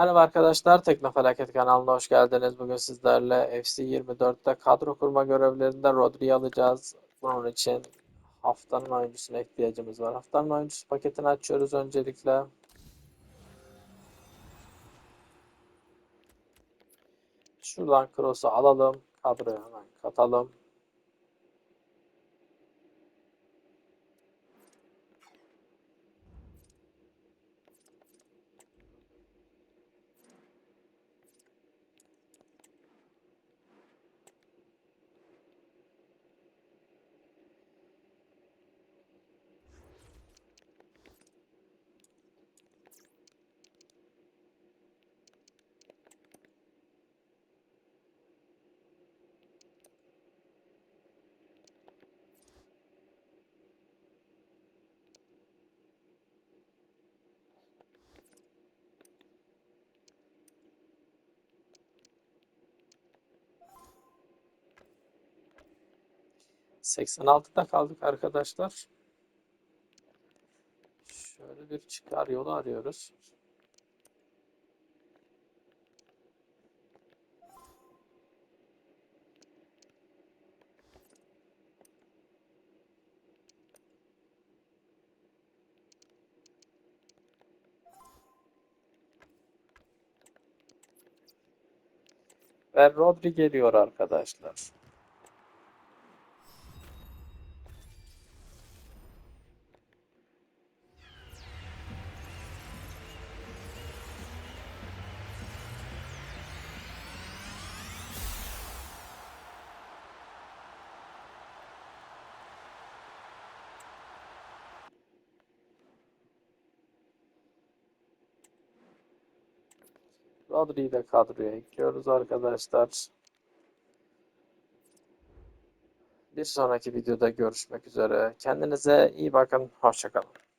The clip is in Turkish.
Merhaba arkadaşlar, Teknofelaket kanalına hoş geldiniz. Bugün sizlerle FC 24'te kadro kurma görevlerinde Rodri'yi alacağız. Bunun için haftanın oyuncusuna ihtiyacımız var. Haftanın oyuncusu paketini açıyoruz öncelikle. Şuradan Kroos'u alalım. Kadroya hemen katalım. ...86'da kaldık arkadaşlar. Şöyle bir çıkar yolu arıyoruz. Ve Rodri geliyor arkadaşlar. Rodri'yi de kadroya ekliyoruz arkadaşlar. Bir sonraki videoda görüşmek üzere. Kendinize iyi bakın. Hoşçakalın.